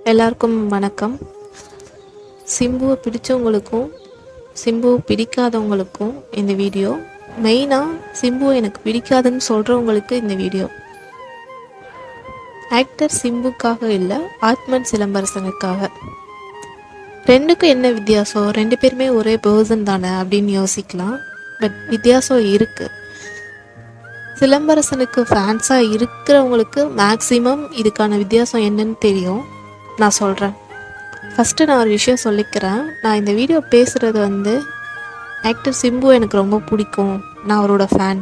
எல்லாருக்கும் வணக்கம். சிம்புவை பிடிச்சவங்களுக்கும் சிம்புவை பிடிக்காதவங்களுக்கும் இந்த வீடியோ. மெயினாக சிம்புவை எனக்கு பிடிக்காதுன்னு சொல்கிறவங்களுக்கு இந்த வீடியோ. ஆக்டர் சிம்புக்காக இல்லை ஆத்மன் சிலம்பரசனுக்காக. ரெண்டுக்கும் என்ன வித்தியாசம்? ரெண்டு பேருமே ஒரே பர்சன் தானே அப்படின்னு யோசிக்கலாம். பட் வித்தியாசம் இருக்குது சிலம்பரசனுக்கு ஃபேன்ஸாக இருக்கிறவங்களுக்கு மேக்சிமம் இதுக்கான வித்தியாசம் என்னன்னு தெரியும். நான் சொல்கிறேன் ஃபஸ்ட்டு நான் ஒரு விஷயம் சொல்லிக்கிறேன். நான் இந்த வீடியோ பேசுகிறது வந்து ஆக்டர் சிம்பு எனக்கு ரொம்ப பிடிக்கும். நான் அவரோட ஃபேன்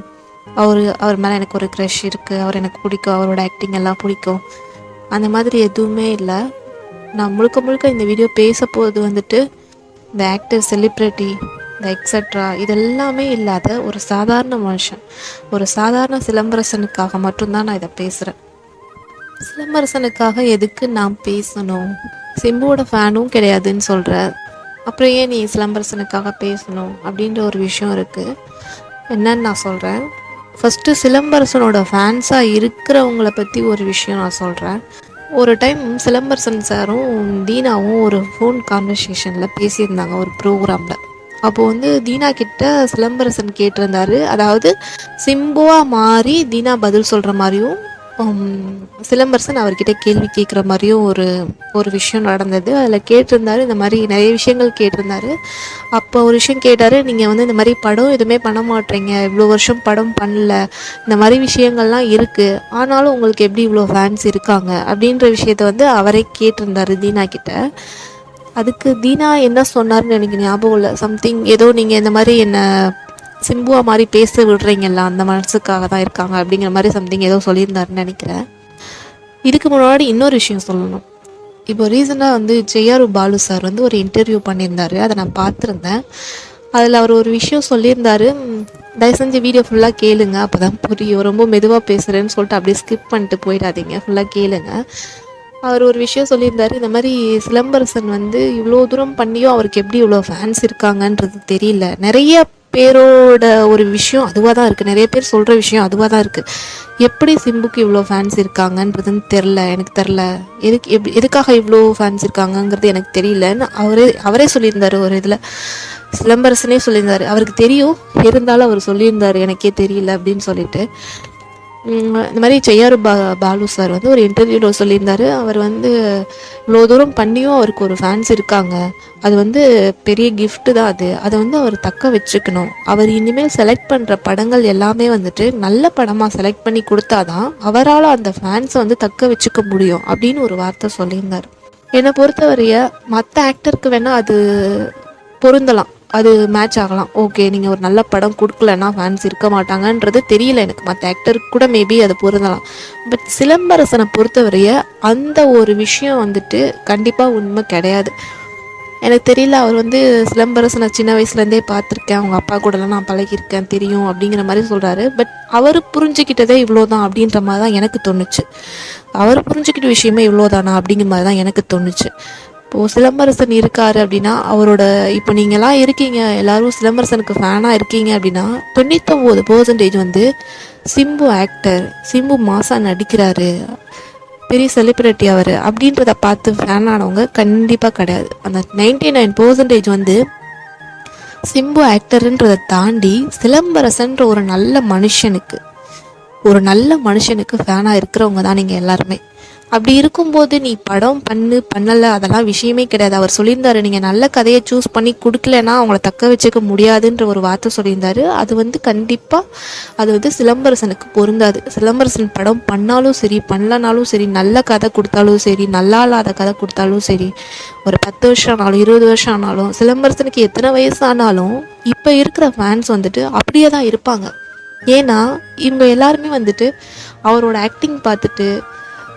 அவர் அவர் மேலே எனக்கு ஒரு க்ரஷ் இருக்குது அவர் எனக்கு பிடிக்கும். அவரோட ஆக்டிங் எல்லாம் பிடிக்கும். அந்த மாதிரி எதுவுமே இல்லை. நான் முழுக்க முழுக்க இந்த வீடியோ பேச போகிறது வந்துட்டு இந்த ஆக்டர் செலிப்ரிட்டி இந்த எக்ஸட்ரா இதெல்லாமே இல்லாத ஒரு சாதாரண மனுஷன். ஒரு சாதாரண சிலம்பரசனுக்காக மட்டும்தான் நான் இதை பேசுகிறேன் சிலம்பரசனுக்காக எதுக்கு நான் பேசணும்? சிம்புவோட ஃபேனும் கிடையாதுன்னு சொல்கிற அப்புறம் ஏன் நீ சிலம்பரசனுக்காக பேசணும்? அப்படின்ற ஒரு விஷயம் இருக்குது என்னன்னு நான் சொல்கிறேன் ஃபஸ்ட்டு சிலம்பரசனோட ஃபேன்ஸாக இருக்கிறவங்கள பற்றி ஒரு விஷயம் நான் சொல்கிறேன் ஒரு டைம் சிலம்பரசன் சாரும் தீனாவும் ஒரு ஃபோன் கான்வர்சேஷனில் பேசியிருந்தாங்க ஒரு ப்ரோக்ராமில் அப்போது வந்து தீனா கிட்ட சிலம்பரசன் கேட்டிருந்தாரு. அதாவது சிம்புவாக மாறி தீனா பதில் சொல்கிற மாதிரியும் சிலம்பரசன் அவர்கிட்ட கேள்வி கேட்குற மாதிரியும் ஒரு ஒரு விஷயம் நடந்தது. அதில் கேட்டிருந்தாரு இந்த மாதிரி நிறைய விஷயங்கள் கேட்டிருந்தாரு. அப்போ ஒரு விஷயம் கேட்டார் நீங்கள் வந்து இந்த மாதிரி படம் எதுவுமே பண்ண மாட்டீங்க. இவ்வளோ வருஷம் படம் பண்ணல. இந்த மாதிரி விஷயங்கள்லாம் இருக்குது ஆனாலும் உங்களுக்கு எப்படி இவ்வளோ ஃபேன்ஸ் இருக்காங்க? அப்படின்ற விஷயத்த வந்து அவரே கேட்டிருந்தாரு தீனா கிட்ட. அதுக்கு தீனா என்ன சொன்னார்னு எனக்கு ஞாபகம் இல்லை. சம்திங் ஏதோ நீங்கள் இந்த மாதிரி என்ன சிம்புவா மாதிரி பேச விடுறீங்கல்ல அந்த மனசுக்காக தான் இருக்காங்க அப்படிங்கிற மாதிரி சம்திங் ஏதோ சொல்லியிருந்தாருன்னு நினைக்கிறேன். இதுக்கு முன்னாடி இன்னொரு விஷயம் சொல்லணும். இப்போ ரீசெண்டாக வந்து ஜெயாரு பாலு சார் வந்து ஒரு இன்டர்வியூ பண்ணியிருந்தாரு. அதை நான் பார்த்துருந்தேன். அதில் அவர் ஒரு விஷயம் சொல்லியிருந்தாரு. தயவு செஞ்சு வீடியோ ஃபுல்லாக கேளுங்க. அப்போ தான் புரியும். ரொம்ப மெதுவாக பேசுகிறேன்னு சொல்லிட்டு அப்படியே ஸ்கிப் பண்ணிட்டு போயிடாதீங்க. ஃபுல்லாக கேளுங்க. அவர் ஒரு விஷயம் சொல்லியிருந்தாரு. இந்த மாதிரி சிலம்பரசன் வந்து இவ்வளோ தூரம் பண்ணியும் அவருக்கு எப்படி இவ்வளோ ஃபேன்ஸ் இருக்காங்கன்றது தெரியல. நிறைய பேரோட ஒரு விஷயம் அதுவாக தான் இருக்குது நிறைய பேர் சொல்கிற விஷயம் அதுவாக தான் இருக்குது எப்படி சிம்புக்கு இவ்வளோ ஃபேன்ஸ் இருக்காங்கன்றதுன்னு தெரில எனக்கு தெரில எதுக்கு எப் எதுக்காக இவ்வளோ ஃபேன்ஸ் இருக்காங்கங்கிறது எனக்கு தெரியலன்னு அவரே அவரே சொல்லியிருந்தார் ஒரு இதில். சிலம்பரசனே சொல்லியிருந்தார். அவருக்கு தெரியும் இருந்தாலும் அவர் சொல்லியிருந்தார் எனக்கே தெரியல அப்படின்னு சொல்லிட்டு. இந்த மாதிரி செய்யாறு பா பாலு சார் வந்து ஒரு இன்டர்வியூவில் சொல்லியிருந்தார். அவர் வந்து இவ்வளோ தூரம் பண்ணியும் அவருக்கு ஒரு ஃபேன்ஸ் இருக்காங்க. அது வந்து பெரிய கிஃப்ட்டு தான் அது. அதை வந்து அவர் தக்க வச்சுக்கணும். அவர் இனிமேல் செலக்ட் பண்ணுற படங்கள் எல்லாமே வந்துட்டு நல்ல படமாக செலக்ட் பண்ணி கொடுத்தாதான் அவரால் அந்த ஃபேன்ஸை வந்து தக்க வச்சுக்க முடியும் அப்படின்னு ஒரு வார்த்தை சொல்லியிருந்தார். என்னை பொறுத்தவரைய மற்ற ஆக்டருக்கு வேணால் அது பொருந்தலாம். அது மேட்ச் ஆகலாம். ஓகே நீங்கள் ஒரு நல்ல படம் கொடுக்கலன்னா ஃபேன்ஸ் இருக்க மாட்டாங்கன்றது தெரியல எனக்கு. மற்ற ஆக்டருக்கு கூட மேபி அது பொருந்தலாம். பட் சிலம்பரசனை பொறுத்தவரைய அந்த ஒரு விஷயம் வந்துட்டு கண்டிப்பாக உண்மை கிடையாது. எனக்கு தெரியல அவர் வந்து சிலம்பரசனை சின்ன வயசுலேருந்தே பார்த்துருக்கேன். அவங்க அப்பா கூடலாம் நான் பழகியிருக்கேன் தெரியும் அப்படிங்கிற மாதிரி சொல்கிறாரு பட் அவர் புரிஞ்சுக்கிட்டதே இவ்வளோதான் அப்படின்ற மாதிரி தான் எனக்கு தோணுச்சு. அவர் புரிஞ்சுக்கிட்ட விஷயமே இவ்வளோதானா அப்படிங்கிற மாதிரி தான் எனக்கு தோணுச்சு. இப்போது சிலம்பரசன் இருக்கார் அப்படின்னா அவரோட இப்போ நீங்களாம் இருக்கீங்க எல்லாரும் சிலம்பரசனுக்கு ஃபேனாக இருக்கீங்க அப்படின்னா தொண்ணூத்தொம்பது பர்சன்டேஜ் வந்து சிம்பு ஆக்டர் சிம்பு மாசா நடிக்கிறாரு. பெரிய செலிப்ரிட்டி அவர். அப்படின்றத பார்த்து ஃபேன் ஆனவங்க கண்டிப்பாக கிடையாது. அந்த நைன்டி நைன் பர்சன்டேஜ் வந்து சிம்பு ஆக்டருன்றதை தாண்டி சிலம்பரசன்ற ஒரு நல்ல மனுஷனுக்கு ஒரு நல்ல மனுஷனுக்கு ஃபேனாக இருக்கிறவங்க தான் நீங்கள் எல்லாருமே. அப்படி இருக்கும்போது நீ படம் பண்ணு பண்ணலை அதெல்லாம் விஷயமே கிடையாது. அவர் சொல்லியிருந்தாரு நீங்கள் நல்ல கதையை சூஸ் பண்ணி கொடுக்கலன்னா அவங்கள தக்க வச்சுக்க முடியாதுன்ற ஒரு வார்த்தை சொல்லியிருந்தாரு. அது வந்து கண்டிப்பாக அது வந்து சிலம்பரசனுக்கு பொருந்தாது. சிலம்பரசன் படம் பண்ணாலும் சரி பண்ணலனாலும் சரி நல்ல கதை கொடுத்தாலும் சரி நல்லா இல்லாத கதை கொடுத்தாலும் சரி ஒரு பத்து வருஷம் ஆனாலும் இருபது வருஷம் ஆனாலும் சிலம்பரசனுக்கு எத்தனை வயசு ஆனாலும் இப்போ இருக்கிற ஃபேன்ஸ் வந்துட்டு அப்படியே தான் இருப்பாங்க. ஏன்னா இவங்க எல்லாருமே வந்துட்டு அவரோட ஆக்டிங் பார்த்துட்டு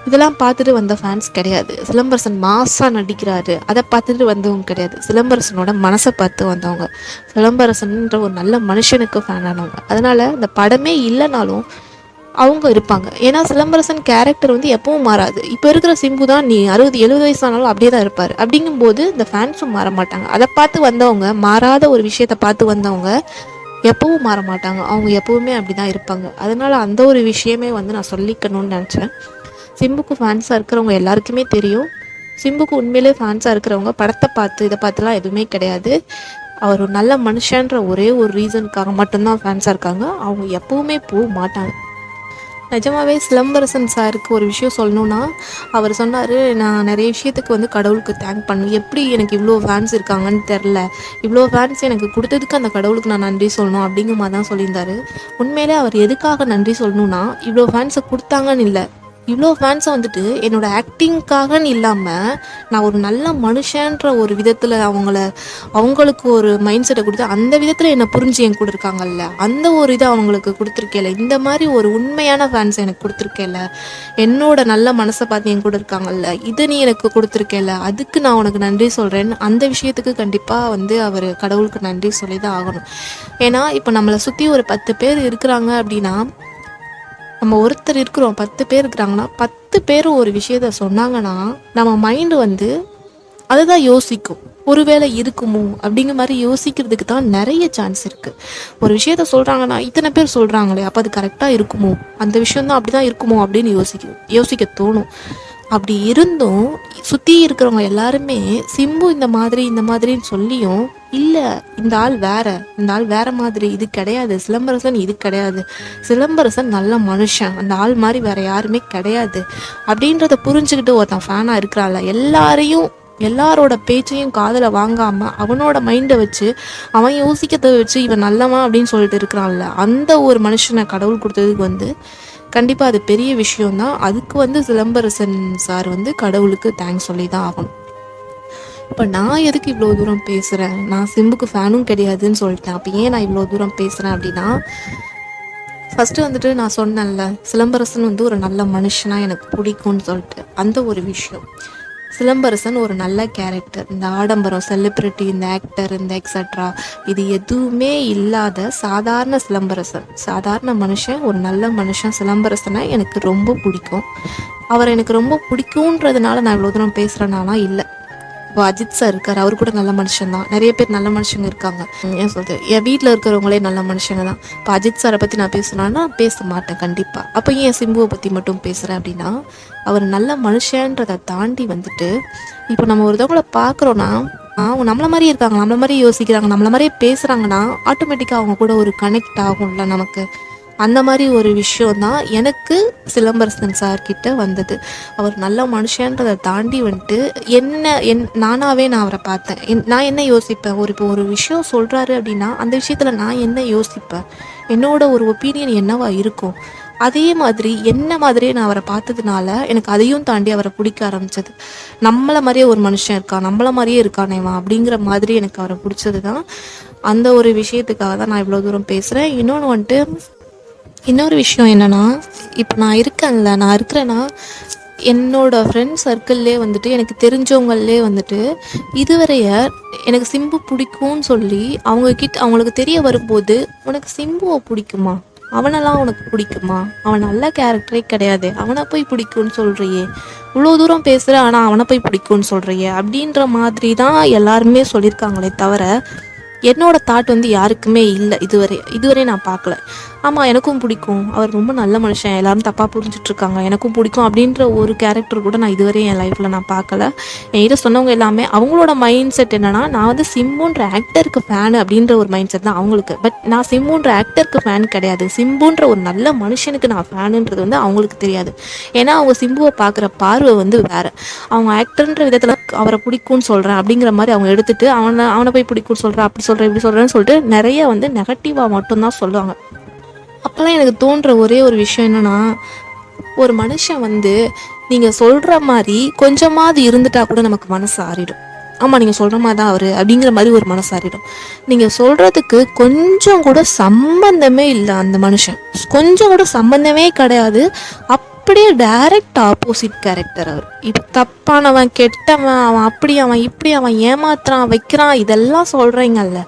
இதெல்லாம் பார்த்துட்டு வந்த ஃபேன்ஸ் கிடையாது. சிலம்பரசன் மாசாக நடிக்கிறாரு. அதை பார்த்துட்டு வந்தவங்க கிடையாது. சிலம்பரசனோட மனசை பார்த்து வந்தவங்க. சிலம்பரசன்ன்ற ஒரு நல்ல மனுஷனுக்கு ஃபேன் ஆனவங்க. அதனால் இந்த படமே இல்லைனாலும் அவங்க இருப்பாங்க. ஏன்னா சிலம்பரசன் கேரக்டர் வந்து எப்பவும் மாறாது. இப்போ இருக்கிற சிம்பு தான் நீ அறுபது எழுபது வயசு ஆனாலும் அப்படியே தான் இருப்பார். அப்படிங்கும்போது இந்த ஃபேன்ஸும் மாற மாட்டாங்க. அதை பார்த்து வந்தவங்க மாறாத ஒரு விஷயத்தை பார்த்து வந்தவங்க எப்பவும் மாற மாட்டாங்க. அவங்க எப்பவுமே அப்படி தான் இருப்பாங்க. அதனால் அந்த ஒரு விஷயமே வந்து நான் சொல்லிக்கணும்னு நினச்சேன். சிம்புக்கு ஃபேன்ஸாக இருக்கிறவங்க எல்லாருக்குமே தெரியும். சிம்புக்கு உண்மையிலே ஃபேன்ஸாக இருக்கிறவங்க படத்தை பார்த்து இதை பார்த்துலாம் எதுவுமே கிடையாது. அவர் ஒரு நல்ல மனுஷன்ற ஒரே ஒரு ரீசனுக்காக மட்டும்தான் ஃபேன்ஸாக இருக்காங்க. அவங்க எப்பவுமே போக மாட்டாங்க. நிஜமாவே சிலம்பரசன் சாருக்கு ஒரு விஷயம் சொல்லணும்னா அவர் சொன்னார் நான் நிறைய விஷயத்துக்கு வந்து கடவுளுக்கு தேங்க் பண்ணணும் எப்படி எனக்கு இவ்வளோ ஃபேன்ஸ் இருக்காங்கன்னு தெரில. இவ்வளோ ஃபேன்ஸ் எனக்கு கொடுத்ததுக்கு அந்த கடவுளுக்கு நான் நன்றி சொல்லணும் அப்படிங்கிற மாதிரி தான் சொல்லியிருந்தாரு. உண்மையிலே அவர் எதுக்காக நன்றி சொல்லணும்னா இவ்வளோ ஃபேன்ஸை கொடுத்தாங்கன்னு இல்லை. இவ்வளோ ஃபேன்ஸை வந்துட்டு என்னோட ஆக்டிங்க்காகன்னு இல்லாமல் நான் ஒரு நல்ல மனுஷன்ற ஒரு விதத்தில் அவங்கள அவங்களுக்கு ஒரு மைண்ட் செட்டை கொடுத்து அந்த விதத்தில் என்னை புரிஞ்சு என் கூட இருக்காங்கல்ல அந்த ஒரு இதை அவங்களுக்கு கொடுத்துருக்கேல இந்த மாதிரி ஒரு உண்மையான ஃபேன்ஸ் எனக்கு கொடுத்துருக்கேல என்னோட நல்ல மனசை பார்த்து என் கூட இருக்காங்கல்ல இதை நீ எனக்கு கொடுத்துருக்கேல அதுக்கு நான் உனக்கு நன்றி சொல்கிறேன் அந்த விஷயத்துக்கு கண்டிப்பாக வந்து அவர் கடவுளுக்கு நன்றி சொல்லி தான் ஆகணும். ஏன்னா இப்போ நம்மளை சுற்றி ஒரு பத்து பேர் இருக்கிறாங்க அப்படின்னா நம்ம ஒருத்தர் இருக்கிறோம் பத்து பேர் இருக்கிறாங்கன்னா பத்து பேர் ஒரு விஷயத்த சொன்னாங்கன்னா நம்ம மைண்டு வந்து அதுதான் யோசிக்கும். ஒருவேளை இருக்குமோ அப்படிங்கிற மாதிரி யோசிக்கிறதுக்கு தான் நிறைய சான்ஸ் இருக்குது ஒரு விஷயத்த சொல்கிறாங்கன்னா இத்தனை பேர் சொல்கிறாங்களே அப்போ அது கரெக்டாக இருக்குமோ? அந்த விஷயம் தான் அப்படி தான் இருக்குமோ அப்படின்னு யோசிக்க யோசிக்க தோணும். அப்படி இருந்தும் சுற்றி இருக்கிறவங்க எல்லாருமே சிம்பு இந்த மாதிரி இந்த மாதிரின்னு சொல்லியும் இல்லை இந்த ஆள் வேற. இந்த ஆள் வேற மாதிரி இது கிடையாது. சிலம்பரசன் இது கிடையாது. சிலம்பரசன் நல்ல மனுஷன். அந்த ஆள் மாதிரி வேற யாருமே கிடையாது. அப்படின்றத புரிஞ்சுக்கிட்டு ஒருத்தன் ஃபேனாக இருக்கிறான்ல. எல்லாரையும் எல்லாரோட பேச்சையும் காதில் வாங்காம அவனோட மைண்டை வச்சு அவன் யோசிக்கிறத வச்சு இவன் நல்லவன் அப்படின்னு சொல்லிட்டு இருக்கிறான்ல. அந்த ஒரு மனுஷனை கடவுள் கொடுத்ததுக்கு வந்து கண்டிப்பாக அது பெரிய விஷயம்தான். அதுக்கு வந்து சிலம்பரசன் சார் வந்து கடவுளுக்கு தேங்க்ஸ் சொல்லி தான் ஆகணும். இப்போ நான் எதுக்கு இவ்வளோ தூரம் பேசுகிறேன் நான் சிம்புக்கு ஃபேனும் கிடையாதுன்னு சொல்லிட்டேன். அப்போ ஏன் நான் இவ்வளோ தூரம் பேசுகிறேன் அப்படின்னா ஃபஸ்ட்டு வந்துட்டு நான் சொன்னேன்ல சிலம்பரசன் வந்து ஒரு நல்ல மனுஷனாக எனக்கு பிடிக்கும்னு சொல்லிட்டு. அந்த ஒரு விஷயம். சிலம்பரசன் ஒரு நல்ல கேரக்டர் இந்த ஆடம்பரம் செலிப்ரிட்டி இந்த ஆக்டர் இந்த எக்ஸட்ரா இது எதுவுமே இல்லாத சாதாரண சிலம்பரசன். சாதாரண மனுஷன் ஒரு நல்ல மனுஷன் சிலம்பரசனை எனக்கு ரொம்ப பிடிக்கும். அவர் எனக்கு ரொம்ப பிடிக்குன்றதுனால நான் இவ்வளோ தூரம் பேசுகிறேனாலாம் இல்லை. அஜித் சார் இருக்கார். அவர் கூட நல்ல மனுஷன் தான் நிறைய பேர் நல்ல மனுஷங்க இருக்காங்க. ஏன் சொல்றது? என் வீட்டில் இருக்கிறவங்களே நல்ல மனுஷங்க தான் இப்போ அஜித் சாரை பற்றி நான் பேசுனான்னா பேச மாட்டேன். கண்டிப்பாக அப்போ ஏன் சிம்புவை பற்றி மட்டும் பேசுகிறேன் அப்படின்னா அவர் நல்ல மனுஷன்றதை தாண்டி வந்துட்டு இப்போ நம்ம ஒருத்தவங்களை பார்க்குறோன்னா அவங்க நம்மள மாதிரியே இருக்காங்க. நம்மள மாதிரி யோசிக்கிறாங்க. நம்மள மாதிரியே பேசுகிறாங்கன்னா ஆட்டோமேட்டிக்காக அவங்க கூட ஒரு கனெக்ட் ஆகும்ல நமக்கு. அந்த மாதிரி ஒரு விஷயந்தான் எனக்கு சிலம்பரசன் சார்கிட்ட வந்தது. அவர் நல்ல மனுஷன்றதை தாண்டி வந்துட்டு என்ன என் நானாவே நான் அவரை பார்த்தேன். என் நான் என்ன யோசிப்பேன்? ஒரு இப்போ ஒரு விஷயம் சொல்கிறாரு அப்படின்னா அந்த விஷயத்தில் நான் என்ன யோசிப்பேன்? என்னோட ஒரு ஒப்பீனியன் என்னவா இருக்கும்? அதே மாதிரி என்ன மாதிரியே நான் அவரை பார்த்ததுனால எனக்கு அதையும் தாண்டி அவரை பிடிக்க ஆரம்பிச்சது. நம்மளை மாதிரியே ஒரு மனுஷன் இருக்கான் நம்மளை மாதிரியே இருக்கானேவா அப்படிங்கிற மாதிரி எனக்கு அவரை பிடிச்சது தான் அந்த ஒரு விஷயத்துக்காக தான் நான் இவ்வளோ தூரம் பேசுகிறேன் இன்னொன்று வந்துட்டு இன்னொரு விஷயம் என்னென்னா இப்போ நான் இருக்கேன்ல நான் இருக்கிறேன்னா என்னோட ஃப்ரெண்ட் சர்க்கிள்லே வந்துட்டு எனக்கு தெரிஞ்சவங்களே வந்துட்டு இதுவரைய எனக்கு சிம்பு பிடிக்கும்னு சொல்லி அவங்க கிட்ட அவங்களுக்கு தெரிய வரும்போது உனக்கு சிம்புவை பிடிக்குமா? அவனெல்லாம் உனக்கு பிடிக்குமா? அவன் நல்ல கேரக்டரே கிடையாது. அவனை போய் பிடிக்கும்னு சொல்கிறியே இவ்வளோ தூரம் பேசுகிற ஆனால் அவனை போய் பிடிக்கும்னு சொல்கிறியே அப்படின்ற மாதிரி தான் எல்லாருமே சொல்லியிருக்காங்களே தவிர என்னோட தாட் வந்து யாருக்குமே இல்லை. இதுவரை இதுவரை நான் பார்க்கல. ஆமாம் எனக்கும் பிடிக்கும். அவர் ரொம்ப நல்ல மனுஷன். எல்லாரும் தப்பாக புரிஞ்சிட்ருக்காங்க. எனக்கும் பிடிக்கும் அப்படின்ற ஒரு கேரக்டர் கூட நான் இதுவரையும் என் லைஃப்பில் நான் பார்க்கல. என்கிட்ட சொன்னவங்க எல்லாமே அவங்களோட மைண்ட் செட் என்னென்னா நான் வந்து சிம்புன்ற ஆக்டருக்கு ஃபேனு அப்படின்ற ஒரு மைண்ட் செட் தான் அவங்களுக்கு. பட் நான் சிம்புன்ற ஆக்டருக்கு ஃபேன் கிடையாது. சிம்புன்ற ஒரு நல்ல மனுஷனுக்கு நான் ஃபேனுன்றது வந்து அவங்களுக்கு தெரியாது. ஏன்னா அவங்க சிம்புவை பார்க்குற பார்வை வந்து வேறு. அவங்க ஆக்டர்ன்ற விதத்தில் அவரை பிடிக்கும்னு சொல்கிறேன் அப்படிங்கிற மாதிரி அவங்க எடுத்துகிட்டு அவனை அவனை போய் பிடிக்கும்னு சொல்கிறேன் அப்படி சொல்கிறேன் இப்படி சொல்கிறேன்னு சொல்லிட்டு நிறைய வந்து நெகட்டிவாக மட்டும்தான் சொல்லுவாங்க. அப்போல்லாம் எனக்கு தோன்ற ஒரே ஒரு விஷயம் என்னென்னா ஒரு மனுஷன் வந்து நீங்கள் சொல்கிற மாதிரி கொஞ்சமாவது இருந்துட்டா கூட நமக்கு மனசு ஆறிடும். ஆமாம் நீங்கள் சொல்கிற மாதிரி தான் அவர் அப்படிங்கிற மாதிரி ஒரு மனசு ஆறிடும். நீங்கள் சொல்கிறதுக்கு கொஞ்சம் கூட சம்பந்தமே இல்லை அந்த மனுஷன். கொஞ்சம் கூட சம்பந்தமே கிடையாது. அப்படியே டைரக்ட் ஆப்போசிட் கேரக்டர் அவர். இப்போ தப்பானவன் கெட்டவன் அவன் அப்படி அவன் இப்படி அவன் ஏமாத்துறான் வைக்கிறான் இதெல்லாம் சொல்கிறீங்கல்ல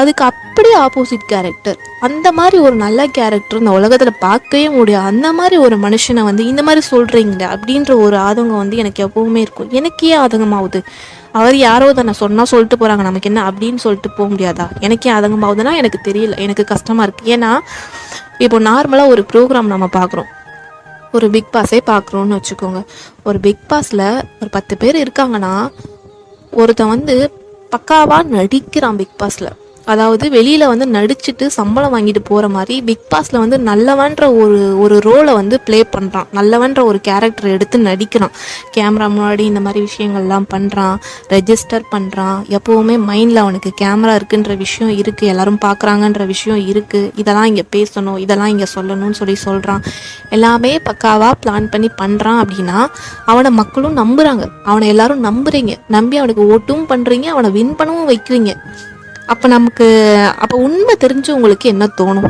அதுக்கு அப்படியே ஆப்போசிட் கேரக்டர் அந்த மாதிரி ஒரு நல்ல கேரக்டர் இந்த உலகத்தில் பார்க்கவே முடியாது. அந்த மாதிரி ஒரு மனுஷனை வந்து இந்த மாதிரி சொல்கிறீங்களே அப்படின்ற ஒரு ஆதங்கம் வந்து எனக்கு எப்பவுமே இருக்கும். எனக்கே ஆதங்கமாகுது. அவர் யாரோ தானே சொன்னால் சொல்லிட்டு போகிறாங்க நமக்கு என்ன அப்படின்னு சொல்லிட்டு போக முடியாதா? எனக்கே ஆதங்கமாகுதுன்னா எனக்கு தெரியல. எனக்கு கஷ்டமாக இருக்குது ஏன்னா இப்போ நார்மலாக ஒரு ப்ரோக்ராம் நம்ம பார்க்குறோம். ஒரு பிக் பாஸே பார்க்குறோன்னு வச்சுக்கோங்க. ஒரு பிக் பாஸில் ஒரு பத்து பேர் இருக்காங்கன்னா ஒருத்தன் வந்து பக்காவாக நடிக்கிறான் பிக் பாஸில் அதாவது வெளியில் வந்து நடிச்சுட்டு சம்பளம் வாங்கிட்டு போகிற மாதிரி பிக் பாஸில் வந்து நல்லவன்ற ஒரு ஒரு ரோலை வந்து ப்ளே பண்ணுறான் நல்லவன்ற ஒரு கேரக்டர் எடுத்து நடிக்கிறான். கேமரா முன்னாடி இந்த மாதிரி விஷயங்கள்லாம் பண்ணுறான் ரெஜிஸ்டர் பண்ணுறான் எப்போவுமே மைண்டில் அவனுக்கு கேமரா இருக்குன்ற விஷயம் இருக்குது எல்லாரும் பார்க்குறாங்கன்ற விஷயம் இருக்குது இதெல்லாம் இங்கே பேசணும் இதெல்லாம் இங்கே சொல்லணும்னு சொல்லி சொல்கிறான் எல்லாமே பக்காவாக பிளான் பண்ணி பண்ணுறான் அப்படின்னா அவனை மக்களும் நம்புகிறாங்க அவனை எல்லாரும் நம்புறீங்க. நம்பி அவனுக்கு ஓட்டும் பண்ணுறீங்க அவனை வின் பண்ணவும் வைக்கிறீங்க. அப்போ நமக்கு அப்போ உண்மை தெரிஞ்சு உங்களுக்கு என்ன தோணும்?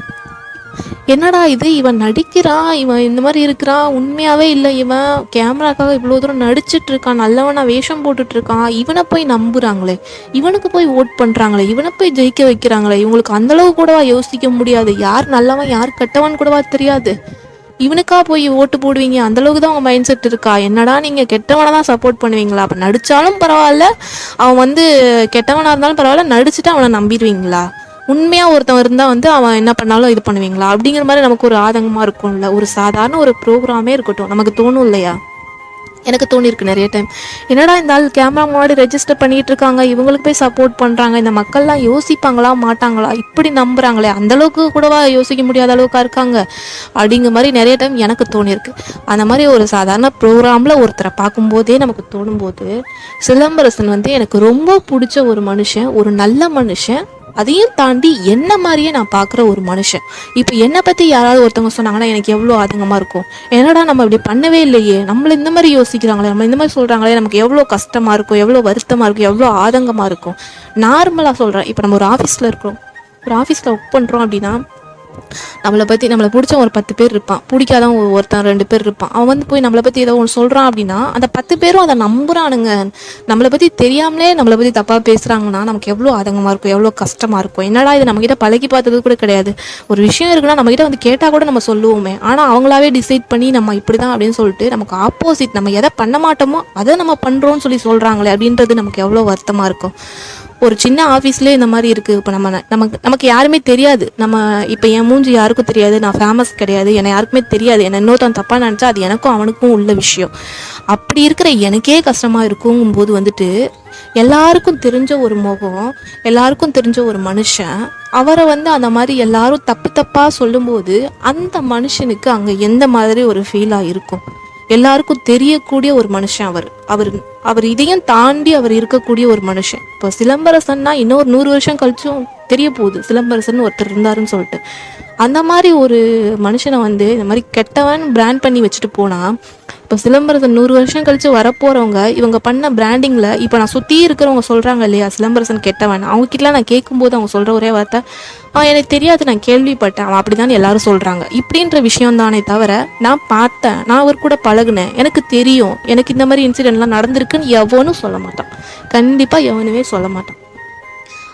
என்னடா இது? இவன் நடிக்கிறான் இவன் இந்த மாதிரி இருக்கிறான் உண்மையாகவே இல்லை. இவன் கேமராக்காக இவ்வளோ தூரம் நடிச்சிட்டு இருக்கான் நல்லவனா வேஷம் போட்டுட்டு இருக்கான் இவனை போய் நம்புகிறாங்களே இவனுக்கு போய் ஓட் பண்ணுறாங்களே இவனை போய் ஜெயிக்க வைக்கிறாங்களே. இவங்களுக்கு அந்தளவு கூடவா யோசிக்க முடியாது? யார் நல்லவன் யார் கெட்டவன் கூடவா தெரியாது? இவனுக்கா போய் ஓட்டு போடுவீங்க? அந்த அளவுக்கு தான் உங்க மைண்ட் செட் இருக்கா? என்னடா நீங்க கெட்டவனை தான் சப்போர்ட் பண்ணுவீங்களா? அப்ப நடிச்சாலும் பரவாயில்ல. அவன் வந்து கெட்டவனா இருந்தாலும் பரவாயில்ல. நடிச்சுட்டு அவனை நம்பிடுவீங்களா? உண்மையா ஒருத்தன் இருந்தா வந்து அவன் என்ன பண்ணாலும் இது பண்ணுவீங்களா? அப்படிங்கிற மாதிரி நமக்கு ஒரு ஆதங்கமா இருக்கும்ல. ஒரு சாதாரண ஒரு ப்ரோக்ராமே இருக்கட்டும். நமக்கு தோணும் இல்லையா? எனக்கு தோணியிருக்கு நிறைய டைம் என்னடா இந்த ஆள் கேமரா முன்னாடி ரெஜிஸ்டர் பண்ணிட்டு இருக்காங்க? இவங்களுக்கு போய் சப்போர்ட் பண்ணுறாங்க இந்த மக்கள்லாம் யோசிப்பாங்களா மாட்டாங்களா? இப்படி நம்புகிறாங்களே அந்தளவுக்கு கூடவா யோசிக்க முடியாத அளவுக்கா இருக்காங்க? அப்படிங்கிற மாதிரி நிறைய டைம் எனக்கு தோணியிருக்கு. அந்த மாதிரி ஒரு சாதாரண ப்ரோக்ராமில் ஒருத்தரை பார்க்கும்போதே நமக்கு தோணும்போது சிலம்பரசன் வந்து எனக்கு ரொம்ப பிடிச்ச ஒரு மனுஷன் ஒரு நல்ல மனுஷன் அதையும் தாண்டி என்ன மாதிரியே நான் பார்க்குற ஒரு மனுஷன். இப்போ என்னை பற்றி யாராவது ஒருத்தவங்க சொன்னாங்கன்னா எனக்கு எவ்வளோ ஆதங்கமாக இருக்கும். என்னடா நம்ம இப்படி பண்ணவே இல்லையே. நம்மளை இந்த மாதிரி யோசிக்கிறாங்களே நம்ம இந்த மாதிரி சொல்கிறாங்களே நமக்கு எவ்வளோ கஷ்டமாக இருக்கும் எவ்வளோ வருத்தமாக இருக்கும் எவ்வளோ ஆதங்கமாக இருக்கும். நார்மலாக சொல்கிறேன் இப்போ நம்ம ஒரு ஆஃபீஸில் இருக்கிறோம். ஒரு ஆஃபீஸில் ஒர்க் பண்ணுறோம் அப்படின்னா நம்மளை பற்றி நம்மளை பிடிச்ச ஒரு பத்து பேர் இருப்பான். பிடிக்காதவன் ஒரு- ஒருத்தன் ரெண்டு பேர் இருப்பான். அவன் வந்து போய் நம்மளை பற்றி ஏதோ ஒன்று சொல்கிறான் அப்படின்னா அந்த பத்து பேரும் அதை நம்புகிறானுங்க நம்மளை பற்றி தெரியாமலே நம்மளை பற்றி தப்பாக பேசுகிறாங்கன்னா நமக்கு எவ்வளோ ஆதங்கமாக இருக்கும் எவ்வளோ கஷ்டமாக இருக்கும். என்னடா இது நம்மக்கிட்ட பழகி பார்த்தது கூட கிடையாது. ஒரு விஷயம் இருக்குன்னா நம்மக்கிட்ட வந்து கேட்டால் கூட நம்ம சொல்லுவோமே. ஆனால் அவங்களாவே டிசைட் பண்ணி நம்ம இப்படி தான் அப்படின்னு சொல்லிட்டு நமக்கு ஆப்போசிட் நம்ம எதை பண்ண மாட்டோமோ அதை நம்ம பண்ணுறோம்னு சொல்லி சொல்கிறாங்களே அப்படின்றது நமக்கு எவ்வளோ வருத்தமாக இருக்கும். ஒரு சின்ன ஆஃபீஸ்லேயே இந்த மாதிரி இருக்குது இப்போ நம்ம நமக்கு நமக்கு யாருமே தெரியாது. நம்ம இப்போ என் மூஞ்சி யாருக்கும் தெரியாது. நான் ஃபேமஸ் கிடையாது. என்னை யாருக்குமே தெரியாது. என்ன இன்னொருத்தன் தப்பாக நினச்சா அது எனக்கும் அவனுக்கும் உள்ள விஷயம். அப்படி இருக்கிற எனக்கே கஷ்டமாக இருக்குங்கும்போது வந்துட்டு எல்லாருக்கும் தெரிஞ்ச ஒரு முகம் எல்லாருக்கும் தெரிஞ்ச ஒரு மனுஷன் அவரை வந்து அந்த மாதிரி எல்லாரும் தப்பு தப்பாக சொல்லும்போது அந்த மனுஷனுக்கு அங்கே எந்த மாதிரி ஒரு ஃபீலாக இருக்கும்? எல்லாருக்கும் தெரியக்கூடிய ஒரு மனுஷன் அவர். அவர் அவர் இதையும் தாண்டி அவர் இருக்கக்கூடிய ஒரு மனுஷன். இப்போ சிலம்பரசன்னா இன்னொரு நூறு வருஷம் கழிச்சும் தெரிய போகுது. சிலம்பரசன் ஒருத்தர் இருந்தாருன்னு சொல்லிட்டு. அந்த மாதிரி ஒரு மனுஷனை வந்து இந்த மாதிரி கெட்டவன் பிராண்ட் பண்ணி வச்சுட்டு போனால் இப்போ சிலம்பரசன் நூறு வருஷம் கழித்து வரப்போகிறவங்க இவங்க பண்ண பிராண்டிங்கில் இப்போ நான் சுற்றி இருக்கிறவங்க சொல்கிறாங்க இல்லையா சிலம்பரசன் கெட்டவன்? அவங்கக்கிட்டலாம் நான் கேட்கும்போது அவங்க சொல்கிற ஒரே வார்த்தை ஆ எனக்கு தெரியாது நான் கேள்விப்பட்டேன். அவன் அப்படிதான் எல்லாரும் சொல்கிறாங்க இப்படின்ற விஷயம் தானே தவிர நான் பார்த்தேன் நான் அவர் கூட பழகுனேன் எனக்கு தெரியும் எனக்கு இந்த மாதிரி இன்சிடென்ட்லாம் நடந்திருக்குன்னு எவனும் சொல்ல மாட்டான். கண்டிப்பாக எவனுமே சொல்ல மாட்டான்.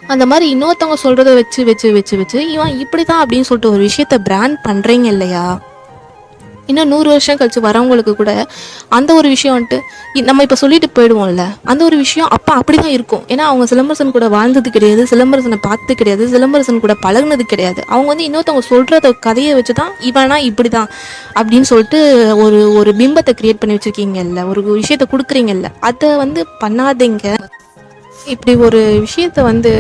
அந்த மாதிரி இன்னொருத்தவங்க சொல்கிறத வச்சு வச்சு வச்சு வச்சு இவன் இப்படி தான் அப்படின்னு சொல்லிட்டு ஒரு விஷயத்த பிராண்ட் பண்ணுறீங்க இல்லையா? இன்னும் நூறு வருஷம் கழிச்சு வரவங்களுக்கு கூட அந்த ஒரு விஷயம் வந்துட்டு நம்ம இப்போ சொல்லிட்டு போயிடுவோம்ல அந்த ஒரு விஷயம் அப்போ அப்படி தான் இருக்கும். ஏன்னா அவங்க சிலம்பரசன் கூட வாழ்ந்தது கிடையாது சிலம்பரசனை பார்த்து கிடையாது சிலம்பரசன் கூட பழகுனது கிடையாது. அவங்க வந்து இன்னொருத்தவங்க சொல்கிறத கதையை வச்சு தான் இவனா இப்படி தான் அப்படின்னு சொல்லிட்டு ஒரு ஒரு பிம்பத்தை கிரியேட் பண்ணி வச்சுருக்கீங்கல்ல ஒரு விஷயத்த கொடுக்குறீங்கல்ல அதை வந்து பண்ணாதீங்க. இப்படி ஒரு விஷயத்த வந்து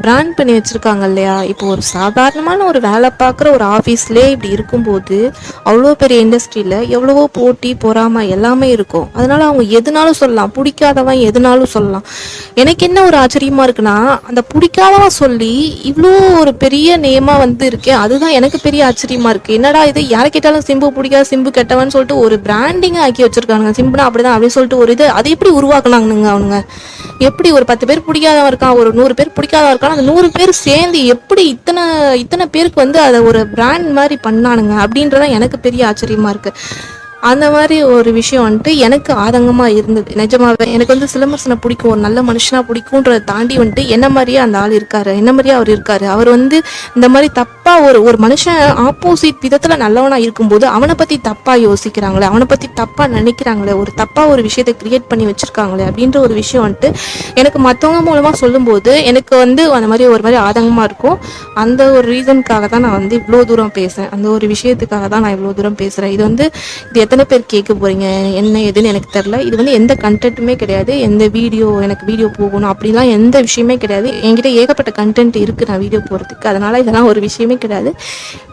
பிராண்ட் பண்ணி வச்சிருக்காங்க இல்லையா? இப்போ ஒரு சாதாரணமான ஒரு வேலை பார்க்குற ஒரு ஆஃபீஸ்லேயே இப்படி இருக்கும்போது அவ்வளோ பெரிய இண்டஸ்ட்ரியில் எவ்வளவோ போட்டி பொறாமை எல்லாமே இருக்கும். அதனால அவங்க எதுனாலும் சொல்லலாம். பிடிக்காதவன் எதுனாலும் சொல்லலாம். எனக்கு என்ன ஒரு ஆச்சரியமாக இருக்குன்னா அந்த பிடிக்காதவன் சொல்லி இவ்வளோ ஒரு பெரிய நேமாக வந்து இருக்கே அதுதான் எனக்கு பெரிய ஆச்சரியமாக இருக்கு. என்னடா இது? யாரை கேட்டாலும் சிம்பு பிடிக்காத சிம்பு கெட்டவன் சொல்லிட்டு ஒரு பிராண்டிங்காக ஆக்கி வச்சிருக்காங்க சிம்புனா அப்படிதான் அப்படின்னு சொல்லிட்டு ஒரு இது அதை எப்படி உருவாக்குனாங்கங்க அவனுங்க எப்படி ஒரு பத்து பேர் பிடிக்காதவன் இருக்கான் ஒரு நூறு பேர் பிடிக்காதவன் இருக்கான் அந்த நூறு பேர் சேர்ந்து எப்படி இத்தனை இத்தனை பேருக்கு வந்து அதை ஒரு பிராண்ட் மாதிரி பண்ணானுங்க அப்படின்றதான் எனக்கு பெரிய ஆச்சரியமா இருக்குது அந்த மாதிரி ஒரு விஷயம் வந்துட்டு எனக்கு ஆதங்கமாக இருந்தது. நிஜமாவே எனக்கு வந்து சிலம்பரசனை பிடிக்கும். ஒரு நல்ல மனுஷனா பிடிக்கும்ன்றதை தாண்டி வந்துட்டு என்ன மாதிரியே அந்த ஆள் இருக்காரு? என்ன மாதிரியே அவர் இருக்காரு? அவர் வந்து இந்த மாதிரி தப்பாக ஒரு ஒரு மனுஷன் ஆப்போசிட் விதத்தில் நல்லவனாக இருக்கும்போது அவனை பற்றி தப்பாக யோசிக்கிறாங்களே அவனை பற்றி தப்பாக நினைக்கிறாங்களே ஒரு தப்பாக ஒரு விஷயத்தை கிரியேட் பண்ணி வச்சுருக்காங்களே அப்படின்ற ஒரு விஷயம் வந்துட்டு எனக்கு மற்றவங்க மூலமாக சொல்லும்போது எனக்கு வந்து அந்த மாதிரி ஒரு மாதிரி ஆதங்கமாக இருக்கும். அந்த ஒரு ரீசனுக்காக தான் நான் வந்து இவ்வளோ தூரம் பேசுகிறேன் அந்த ஒரு விஷயத்துக்காக தான் நான் இவ்வளோ தூரம் பேசுகிறேன் இது வந்து இது எத்தனை பேர் கேட்க போகிறீங்க என்ன ஏதுன்னு எனக்கு தெரில இது வந்து எந்த கண்டென்ட்டுமே கிடையாது. எந்த வீடியோ எனக்கு வீடியோ போகணும் அப்படிலாம் எந்த விஷயமே கிடையாது. என்கிட்ட ஏகப்பட்ட கண்டென்ட் இருக்குது நான் வீடியோ போகிறதுக்கு அதனால் இதெல்லாம் ஒரு விஷயமே கிடையாது.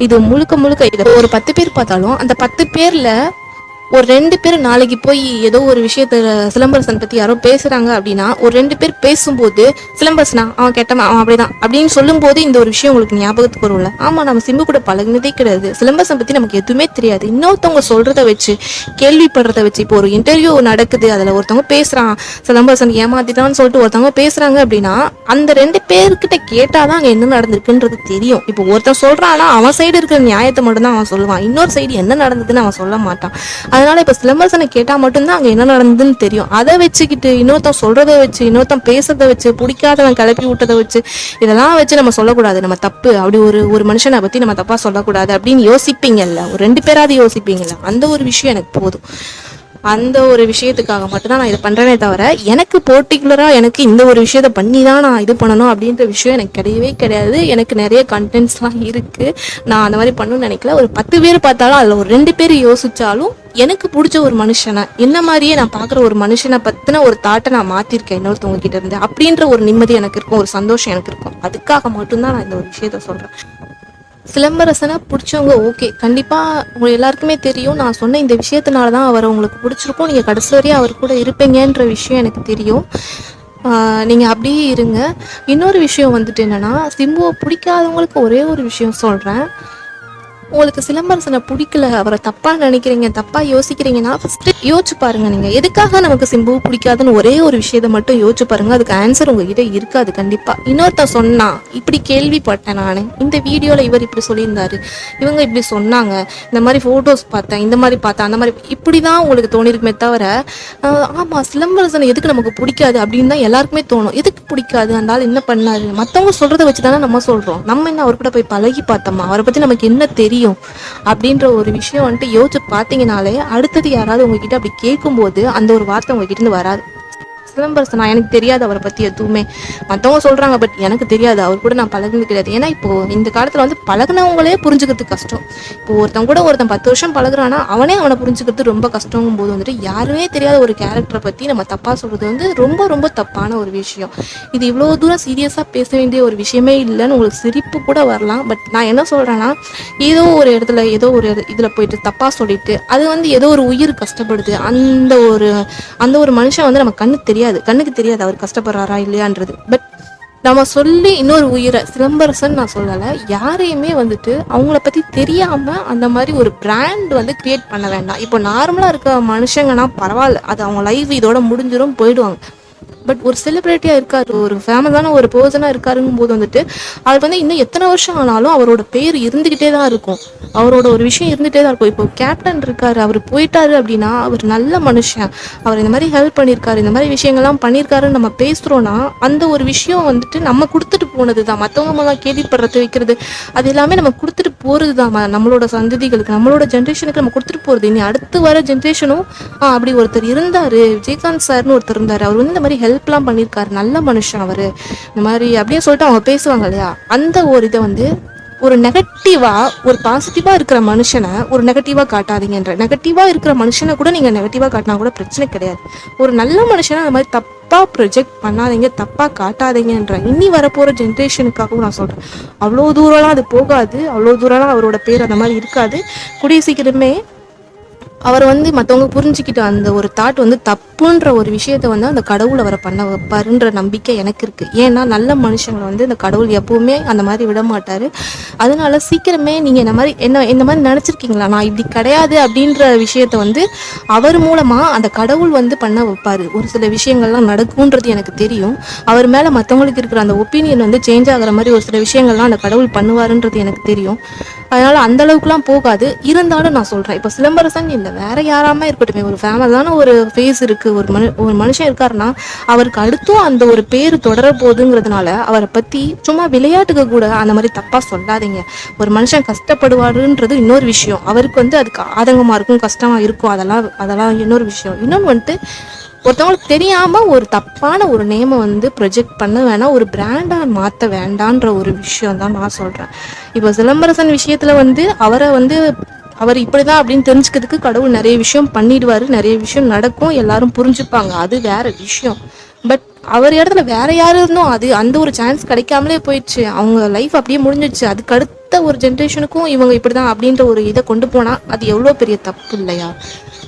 இது முழுக்க முழுக்க இதை ஒரு பத்து பேர் பார்த்தாலும் அந்த பத்து பேரில் ஒரு ரெண்டு பேர் நாளைக்கு போய் ஏதோ ஒரு விஷயத்த சிலம்பரசன் பற்றி யாரோ பேசுகிறாங்க அப்படின்னா ஒரு ரெண்டு பேர் பேசும்போது சிலம்பரசனா அவன் கெட்டவன் அவன் அப்படிதான் அப்படின்னு சொல்லும்போது இந்த ஒரு விஷயம் உங்களுக்கு ஞாபகத்துக்கு வரும்ல? ஆமாம் நம்ம சிம்பு கூட பழகினதே கிடையாது. சிலம்பரசன் பற்றி நமக்கு எதுவுமே தெரியாது. இன்னொருத்தவங்க சொல்கிறத வச்சு கேள்விப்படுறத வச்சு இப்போ ஒரு இன்டர்வியூ நடக்குது அதில் ஒருத்தவங்க பேசுகிறான் சிலம்பரசன் ஏமாத்திட்டான்னு சொல்லிட்டு ஒருத்தவங்க பேசுகிறாங்க அப்படின்னா அந்த ரெண்டு பேர்கிட்ட கேட்டாதான் அங்கே என்ன நடந்திருக்குன்றது தெரியும். இப்போ ஒருத்தன் சொல்கிறான்னா அவன் சைடு இருக்கிற நியாயத்தை மட்டும்தான் அவன் சொல்லுவான். இன்னொரு சைடு என்ன நடந்ததுன்னு அவன் சொல்ல மாட்டான். அதனால இப்போ சிலம்பரசனை கேட்டால் மட்டும்தான் அங்கே என்ன நடந்ததுன்னு தெரியும். அதை வச்சுக்கிட்டு இன்னொருத்தன் சொல்கிறத வச்சு இன்னொருத்தன் பேசுறத வச்சு பிடிக்காதவன் கிளப்பி விட்டதை வச்சு இதெல்லாம் வச்சு நம்ம சொல்லக்கூடாது. நம்ம தப்பு. அப்படி ஒரு ஒரு மனுஷனை பத்தி நம்ம தப்பா சொல்லக்கூடாது அப்படின்னு யோசிப்பீங்கல்ல. ஒரு ரெண்டு பேராவது யோசிப்பீங்கல்ல. அந்த ஒரு விஷயம் எனக்கு போதும். அந்த ஒரு விஷயத்துக்காக மட்டும்தான் நான் இதை பண்ணுறேனே தவிர எனக்கு பர்டிகுலராக எனக்கு இந்த ஒரு விஷயத்த பண்ணி தான் நான் இது பண்ணணும் அப்படின்ற விஷயம் எனக்கு கிடையவே கிடையாது. எனக்கு நிறைய கண்டென்ட்ஸ்லாம் இருக்குது நான் அந்த மாதிரி பண்ணணும்னு நினைக்கல. ஒரு பத்து பேர் பார்த்தாலும் அதில் ஒரு ரெண்டு பேர் யோசித்தாலும் எனக்கு பிடிச்ச ஒரு மனுஷனை என்ன மாதிரியே நான் பார்க்குற ஒரு மனுஷனை பற்றின ஒரு தாட்டை நான் மாற்றிருக்கேன் இன்னொருத்தவங்க கிட்ட இருந்து. அப்படின்ற ஒரு நிம்மதி எனக்கு இருக்கும் ஒரு சந்தோஷம் எனக்கு இருக்கும். அதுக்காக மட்டும்தான் நான் இந்த ஒரு விஷயத்த சொல்கிறேன் சிலம்பரசனை பிடிச்சவங்க ஓகே. கண்டிப்பாக உங்கள் எல்லாருக்குமே தெரியும். நான் சொன்ன இந்த விஷயத்தினால தான் அவர் உங்களுக்கு பிடிச்சிருக்கும். நீங்கள் கடைசி வரையும் அவர் கூட இருப்பீங்கன்ற விஷயம் எனக்கு தெரியும். நீங்கள் அப்படியே இருங்க. இன்னொரு விஷயம் வந்துட்டு என்னென்னா சிம்புவை பிடிக்காதவங்களுக்கு ஒரே ஒரு விஷயம் சொல்கிறேன் உங்களுக்கு சிலம்பரசனை பிடிக்கல அவரை தப்பா நினைக்கிறீங்க தப்பா யோசிக்கிறீங்கன்னா ஃபர்ஸ்ட் யோசிச்சு பாருங்க நீங்க. எதுக்காக நமக்கு சிம்பு பிடிக்காதுன்னு ஒரே ஒரு விஷயத்த மட்டும் யோசிச்சு பாருங்க. அதுக்கு ஆன்சர் உங்ககிட்ட இருக்காது கண்டிப்பா. இன்னொருத்த சொன்னா இப்படி கேள்விப்பட்டேன் நான். இந்த வீடியோல இவர் இப்படி சொல்லியிருந்தாரு. இவங்க இப்படி சொன்னாங்க. இந்த மாதிரி போட்டோஸ் பார்த்தேன் இந்த மாதிரி பார்த்தேன் அந்த மாதிரி இப்படிதான் உங்களுக்கு தோணிருக்குமே தவிர ஆமாம் ஆமா சிலம்பரசன் எதுக்கு நமக்கு பிடிக்காது அப்படின்னு தான் எல்லாருக்குமே தோணும். எதுக்கு பிடிக்காது? அந்த ஆள் என்ன பண்ணாரு? மத்தவங்க சொல்றதை வச்சு தானே நம்ம சொல்றோம். நம்ம என்ன அவர் கூட போய் பழகி பார்த்தோமா? அவரை பத்தி நமக்கு என்ன தெரியும்? அப்படின்ற ஒரு விஷயம் வந்துட்டு யோசிச்சு பார்த்தீங்கனாலே அடுத்தது யாராவது உங்ககிட்ட அப்படி கேட்கும்போது அந்த ஒரு வார்த்தை உங்ககிட்ட இருந்து சிதம்பரசனா எனக்கு தெரியாது அவரை பத்தி எதுவுமே. மற்றவங்க சொல்றாங்க பட் எனக்கு தெரியாது. அவர் கூட நான் பழகுனது கிடையாது. ஏன்னா இப்போ இந்த காலத்துல வந்து பழகுனவங்களே புரிஞ்சுக்கிறது கஷ்டம். இப்போ ஒருத்தன் கூட ஒருத்தன் பத்து வருஷம் பழகுறானா அவனே அவனை புரிஞ்சுக்கிறது ரொம்ப கஷ்டங்கும் போது வந்துட்டு யாருமே தெரியாத ஒரு கேரக்டரை பத்தி நம்ம தப்பா சொல்றது வந்து ரொம்ப ரொம்ப தப்பான ஒரு விஷயம். இது இவ்வளோ தூரம் சீரியஸா பேச வேண்டிய ஒரு விஷயமே இல்லைன்னு உங்களுக்கு சிரிப்பு கூட வரலாம். பட் நான் என்ன சொல்றேன்னா ஏதோ ஒரு இடத்துல ஏதோ ஒரு இதில் இதுல போயிட்டு தப்பா சொல்லிட்டு அது வந்து ஏதோ ஒரு உயிர் கஷ்டப்படுது. அந்த ஒரு அந்த ஒரு மனுஷன் வந்து நம்ம கண்ணு தெரியாது கண்ணுக்கு தெரியாது அவர் கஷ்டப்படுறாரா இல்லையான்றது. பட் நம்ம சொல்லி இன்னொரு உயிரை சிலம்பரசன் நான் சொல்லலை யாரையுமே வந்துட்டு அவங்கள பற்றி தெரியாமல் அந்த மாதிரி ஒரு பிராண்ட் வந்து கிரியேட் பண்ண வேண்டாம். இப்போ நார்மலாக இருக்க மனுஷங்கன்னா பரவாயில்ல. அது அவங்க லைஃப் இதோட முடிஞ்சிடும் போயிடுவாங்க. பட் ஒரு செலிபிரிட்டியாக இருக்காரு ஒரு ஃபேமஸான ஒரு பர்சனாக இருக்காருங்கும் போது வந்துட்டு அவர் வந்து இன்னும் எத்தனை வருஷம் ஆனாலும் அவரோட பேர் இருந்துக்கிட்டே தான் இருக்கும். அவரோட ஒரு விஷயம் இருந்துகிட்டே தான் இருக்கும். இப்போ கேப்டன் இருக்காரு அவர் போயிட்டாரு அப்படின்னா அவர் நல்ல மனுஷன். அவர் இந்த மாதிரி ஹெல்ப் பண்ணியிருக்காரு இந்த மாதிரி விஷயங்கள்லாம் பண்ணியிருக்காருன்னு நம்ம பேசுகிறோன்னா அந்த ஒரு விஷயம் வந்துட்டு நம்ம கொடுத்துட்டு போனது தான் மற்றவங்க மூலம் கேள்விப்படுறது வைக்கிறது அது எல்லாமே நம்ம கொடுத்துட்டு போகிறது தான் நம்மளோட சந்ததிகளுக்கு நம்மளோட ஜென்ரேஷனுக்கு நம்ம கொடுத்துட்டு போகிறது இனி அடுத்து வர ஜென்ரேஷனும் ஆ அப்படி ஒருத்தர் இருந்தார் விஜயகாந்த் சார்னு ஒருத்தர் இருந்தார். அவர் வந்து இந்த மாதிரி ஹெல்ப் ஹெல்ப்லாம் பண்ணியிருக்காரு. நல்ல மனுஷன் அவர். இந்த மாதிரி அப்படின்னு சொல்லிட்டு அவங்க பேசுவாங்க இல்லையா? அந்த ஒரு இதை வந்து ஒரு நெகட்டிவாக ஒரு பாசிட்டிவாக இருக்கிற மனுஷனை ஒரு நெகட்டிவாக காட்டாதீங்கன்ற. நெகட்டிவாக இருக்கிற மனுஷனை கூட நீங்கள் நெகட்டிவாக காட்டினா கூட பிரச்சனை கிடையாது. ஒரு நல்ல மனுஷனை அந்த மாதிரி தப்பாக ப்ரொஜெக்ட் பண்ணாதீங்க தப்பாக காட்டாதீங்கன்ற. இனி வரப்போகிற ஜென்ரேஷனுக்காகவும் நான் சொல்கிறேன் அவ்வளோ தூரம்லாம் அது போகாது. அவ்வளோ தூரம்லாம் அவரோட பேர் அந்த மாதிரி இருக்காது. கூடிய சீக்கிரமே அவர் வந்து மற்றவங்க புரிஞ்சுக்கிட்ட அந்த ஒரு தாட் வந்து தப்புன்ற ஒரு விஷயத்த வந்து அந்த கடவுள் அவரை பண்ண வைப்பாருன்ற நம்பிக்கை எனக்கு இருக்குது ஏன்னா நல்ல மனுஷங்களை வந்து இந்த கடவுள் எப்போவுமே அந்த மாதிரி விட மாட்டார். அதனால சீக்கிரமே நீங்கள் இந்த மாதிரி என்ன இந்த மாதிரி நினச்சிருக்கீங்களா? நான் இப்படி கிடையாது அப்படின்ற விஷயத்த வந்து அவர் மூலமாக அந்த கடவுள் வந்து பண்ண வைப்பார். ஒரு சில விஷயங்கள்லாம் நடக்கும்ன்றது எனக்கு தெரியும். அவர் மேலே மற்றவங்களுக்கு இருக்கிற அந்த ஒப்பீனியன் வந்து சேஞ்ச் ஆகிற மாதிரி ஒரு சில விஷயங்கள்லாம் அந்த கடவுள் பண்ணுவாருன்றது எனக்கு தெரியும். அதனால் அந்த அளவுக்குலாம் போகாது. இருந்தாலும் நான் சொல்கிறேன் இப்போ சிலம்பரசன் இல்லை வேற யாராம இருக்கட்டும் ஒரு ஃபேமஸான ஒரு ஃபேஸ் இருக்குது ஒரு மனு ஒரு மனுஷன் இருக்காருன்னா அவருக்கு அடுத்தும் அந்த ஒரு பேர் தொடர போகுதுங்கிறதுனால அவரை பற்றி சும்மா விளையாட்டுக்கு கூட அந்த மாதிரி தப்பாக சொல்லாதீங்க. ஒரு மனுஷன் கஷ்டப்படுவாருன்றது இன்னொரு விஷயம். அவருக்கு வந்து அதுக்கு ஆதங்கமாக இருக்கும் கஷ்டமாக இருக்கும் அதெல்லாம் அதெல்லாம் இன்னொரு விஷயம். இன்னொன்று வந்துட்டு ஒருத்தவங்களுக்கு தெரியாம ஒரு தப்பான ஒரு நேமை வந்து ப்ரொஜெக்ட் பண்ண வேணாம் ஒரு பிராண்டாக மாற்ற வேண்டான்ற ஒரு விஷயம் தான் நான் சொல்றேன். இப்போ சிலம்பரசன் விஷயத்துல வந்து அவரை வந்து அவர் இப்படிதான் அப்படின்னு தெரிஞ்சுக்கிறதுக்கு கடவுள் நிறைய விஷயம் பண்ணிடுவாரு நிறைய விஷயம் நடக்கும் எல்லாரும் புரிஞ்சுப்பாங்க அது வேற விஷயம். பட் அவர் இடத்துல வேற யாரும் இருந்தோம் அது அந்த ஒரு சான்ஸ் கிடைக்காமலே போயிடுச்சு. அவங்க லைஃப் அப்படியே முடிஞ்சிச்சு அதுக்கு அடுத்த ஒரு ஜென்ரேஷனுக்கும் இவங்க இப்படிதான் அப்படின்ற ஒரு இதை கொண்டு போனா அது எவ்வளோ பெரிய தப்பு இல்லையா?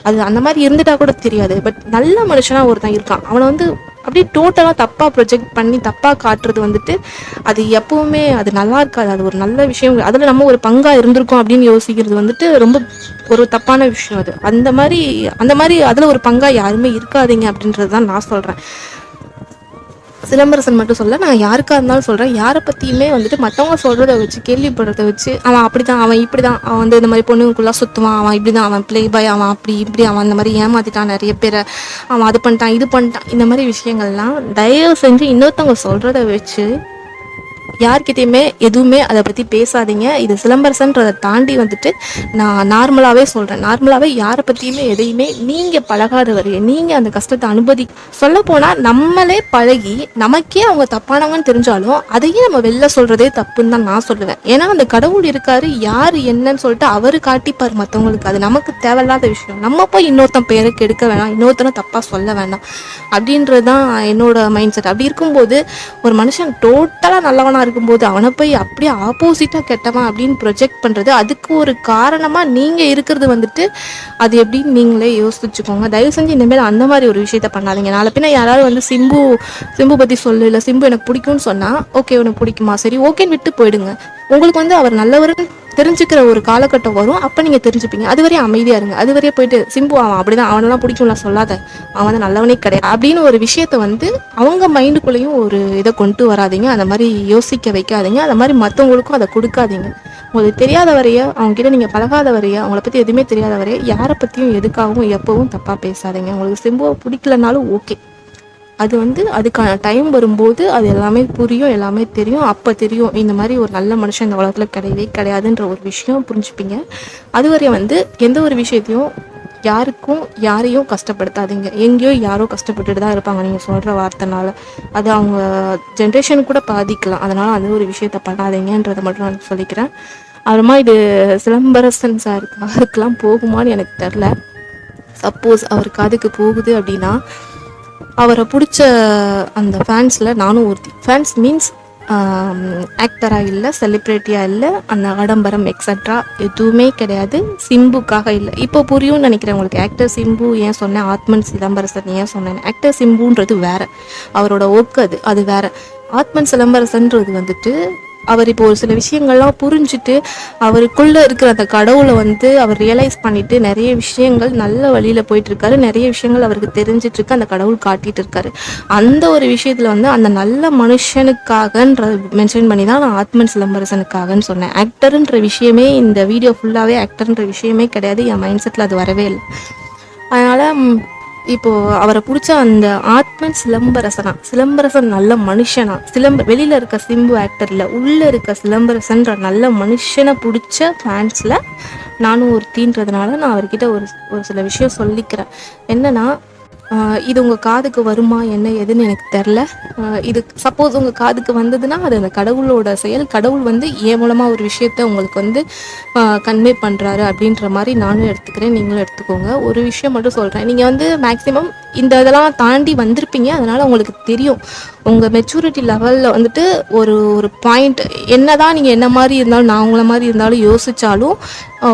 அது அந்த மாதிரி இருந்துட்டா கூட தெரியாது. பட் நல்ல மனுஷனா ஒருத்தன் இருக்கான். அவனை வந்து அப்படியே டோட்டலாக தப்பாக ப்ரொஜெக்ட் பண்ணி தப்பாக காட்டுறது வந்துட்டு அது எப்பவுமே அது நல்லா இருக்காது. அது ஒரு நல்ல விஷயம். அதில் நம்ம ஒரு பங்காக இருந்திருக்கோம் அப்படின்னு யோசிக்கிறது வந்துட்டு ரொம்ப ஒரு தப்பான விஷயம் அது. அந்த மாதிரி அந்த மாதிரி அதில் ஒரு பங்காக யாருமே இருக்காதீங்க அப்படின்றது தான் நான் சொல்கிறேன் சிலம்பரசன் மட்டும் சொல்ல நான் யாருக்காக இருந்தாலும் சொல்கிறேன் யாரை பற்றியுமே வந்துட்டு மற்றவங்க சொல்கிறத வச்சு கேள்விப்படுறத வச்சு அவன் அப்படி தான் அவன் இப்படி தான் அவன் வந்து இந்த மாதிரி பொண்ணுங்களுக்குள்ளே சுற்றுவான் அவன் இப்படி தான் அவன் ப்ளே பாய் அவன் அப்படி இப்படி அவன் அந்த மாதிரி ஏமாத்திட்டான் நிறைய பேரை அவன் அது பண்ணிட்டான் இது பண்ணிட்டான். இந்த மாதிரி விஷயங்கள்லாம் தயவு செஞ்சு இன்னொருத்தவங்க சொல்கிறத வச்சு யார்கிட்டையுமே எதுவுமே அதை பற்றி பேசாதீங்க. இது சிலம்பரசன்றதை தாண்டி வந்துட்டு நான் நார்மலாகவே சொல்கிறேன் நார்மலாகவே யாரை பற்றியுமே எதையுமே நீங்கள் பழகாத வரைய நீங்கள் அந்த கஷ்டத்தை அனுபவி சொல்ல போனால் நம்மளே பழகி நமக்கே அவங்க தப்பானவங்கன்னு தெரிஞ்சாலும் அதையே நம்ம வெளில சொல்கிறதே தப்புன்னு தான் நான் சொல்லுவேன். ஏன்னா அந்த கடவுள் இருக்காரு யார் என்னன்னு சொல்லிட்டு அவர் காட்டிப்பார் மற்றவங்களுக்கு அது நமக்கு தேவையில்லாத விஷயம். நம்ம போய் இன்னொருத்தன் பேரை கெடுக்க வேணாம் இன்னொருத்தனை தப்பாக சொல்ல வேண்டாம் அப்படின்றது தான் என்னோட மைண்ட் செட் அப்படி இருக்கும்போது ஒரு மனுஷன் டோட்டலாக நல்லவனாக இருக்கும்போது அவனை போய் அப்படியே ஆப்போசிட்டாக கெட்டவன் அப்படின்னு ப்ரொஜெக்ட் பண்ணுறது அதுக்கு ஒரு காரணமாக நீங்கள் இருக்கிறது வந்துட்டு அது எப்படின்னு நீங்களே யோசிச்சுக்கோங்க. தயவு செஞ்சு இனிமேல் அந்த மாதிரி ஒரு விஷயத்த பண்ணாதீங்க. நாளை பின்ன யாராவது வந்து சிம்பு சிம்பு பற்றி சொல்லு இல்லை சிம்பு எனக்கு பிடிக்கும்னு சொன்னால் ஓகே உனக்கு பிடிக்குமா? சரி ஓகேன்னு விட்டு போயிடுங்க. உங்களுக்கு வந்து அவர் நல்லவர்னு தெரிஞ்சுக்கிற ஒரு காலகட்டம் வரும். அப்போ நீங்கள் தெரிஞ்சுப்பீங்க. அது வரையும் அமைதியாக இருங்க. அது வரையும் போயிட்டு சிம்பு அவன் அப்படிதான். அவனெல்லாம் பிடிக்கும்லாம் சொல்லாத. அவன் வந்து நல்லவனே கிடையாது. அப்படின்னு ஒரு விஷயத்த வந்து அவங்க மைண்டுக்குள்ளேயும் ஒரு இதை கொண்டு வராதிங்க. அந்த மாதிரி யோசிக்க வைக்காதீங்க. அந்த மாதிரி மற்றவங்களுக்கும் அதை கொடுக்காதீங்க. உங்களுக்கு தெரியாத வரைய அவங்க நீங்கள் பழகாத வரைய அவங்கள பற்றி எதுவுமே தெரியாத வரைய யாரை பற்றியும் எதுக்காகவும் எப்பவும் தப்பாக பேசாதீங்க. உங்களுக்கு சிம்புவை பிடிக்கலனாலும் ஓகே. அது வந்து அதுக்கான டைம் வரும்போது அது எல்லாமே புரியும் எல்லாமே தெரியும். அப்போ தெரியும். இந்த மாதிரி ஒரு நல்ல மனுஷன் இந்த உலகத்தில் கிடையவே கிடையாதுன்ற ஒரு விஷயம் புரிஞ்சுப்பீங்க. அதுவரை வந்து எந்த ஒரு விஷயத்தையும் யாருக்கும் யாரையும் கஷ்டப்படுத்தாதீங்க. எங்கேயோ யாரோ கஷ்டப்பட்டுட்டு தான் இருப்பாங்க. நீங்கள் சொல்கிற வார்த்தைனால. அது அவங்க ஜென்ரேஷன் கூட பாதிக்கலாம். அதனால் அந்த ஒரு விஷயத்த பண்ணாதீங்கன்றதை மட்டும் நான் சொல்லிக்கிறேன். அப்புறமா இது சிலம்பரசன் சார் காருக்கெலாம் போகுமான்னு எனக்கு தெரில சப்போஸ் அவர் காதுக்கு போகுது அப்படின்னா அவரை பிடிச்ச அந்த ஃபேன்ஸில் நானும் ஒருத்தி ஃபேன்ஸ் மீன்ஸ் ஆக்டராக இல்லை செலிப்ரிட்டியாக இல்லை அந்த ஆடம்பரம் எக்ஸட்ரா எதுவுமே கிடையாது. சிம்புக்காக இல்லை. இப்போ புரியும்னு நினைக்கிறேன் உங்களுக்கு. ஆக்டர் சிம்பு ஏன் சொன்னேன்? ஆத்மன் சிதம்பரசன் ஏன் சொன்னேன்? ஆக்டர் சிம்புன்றது வேற. அவரோட ஒர்க் அது. அது வேற. ஆத்மன் சிலம்பரசன்றது வந்துட்டு அவர் இப்போ ஒரு சில விஷயங்கள்லாம் புரிஞ்சுட்டு அவருக்குள்ளே இருக்கிற அந்த கடவுளை வந்து அவர் ரியலைஸ் பண்ணிவிட்டு நிறைய விஷயங்கள் நல்ல வழியில் போயிட்டுருக்காரு. நிறைய விஷயங்கள் அவருக்கு தெரிஞ்சிட்ருக்கு அந்த கடவுள் காட்டிகிட்டு இருக்காரு அந்த ஒரு விஷயத்தில் வந்து அந்த நல்ல மனுஷனுக்காகன்ற மென்ஷன் பண்ணி தான் நான் ஆத்மன் சிலம்பரசனுக்காகன்னு சொன்னேன். ஆக்டருன்ற விஷயமே இந்த வீடியோ ஃபுல்லாகவே ஆக்டர்ன்ற விஷயமே கிடையாது. என் மைண்ட் செட்டில் அது வரவே இல்லை. அதனால் இப்போது இப்போ அவரை பிடிச்ச அந்த ஆத்மன் சிலம்பரசனா. சிலம்பரசன் நல்ல மனுஷனா. சிலம்ப வெளியில் இருக்க சிம்பு ஆக்டரில் உள்ளே இருக்க சிலம்பரசன்ற நல்ல மனுஷனை பிடிச்ச ஃபேன்ஸில் நானும் ஒரு தீன்றதுனால நான் அவர்கிட்ட ஒரு ஒரு சில விஷயம் சொல்லிக்கிறேன். என்னென்னா இது உங்கள் காதுக்கு வருமா என்ன எதுன்னு எனக்கு தெரில இது சப்போஸ் உங்கள் காதுக்கு வந்ததுன்னா அது அந்த கடவுளோட செயல். கடவுள் வந்து ஏன் மூலமாக ஒரு விஷயத்த உங்களுக்கு வந்து கன்வே பண்ணுறாரு அப்படின்ற மாதிரி நானும் எடுத்துக்கிறேன் நீங்களும் எடுத்துக்கோங்க. ஒரு விஷயம் மட்டும் சொல்கிறேன் நீங்கள் வந்து மேக்ஸிமம் இந்த இதெல்லாம் தாண்டி வந்திருப்பீங்க அதனால் உங்களுக்கு தெரியும். உங்கள் மெச்சூரிட்டி லெவலில் வந்துட்டு ஒரு ஒரு பாயிண்ட் என்ன தான் நீங்கள் என்ன மாதிரி இருந்தாலும் நான் உங்களை மாதிரி இருந்தாலும் யோசித்தாலும்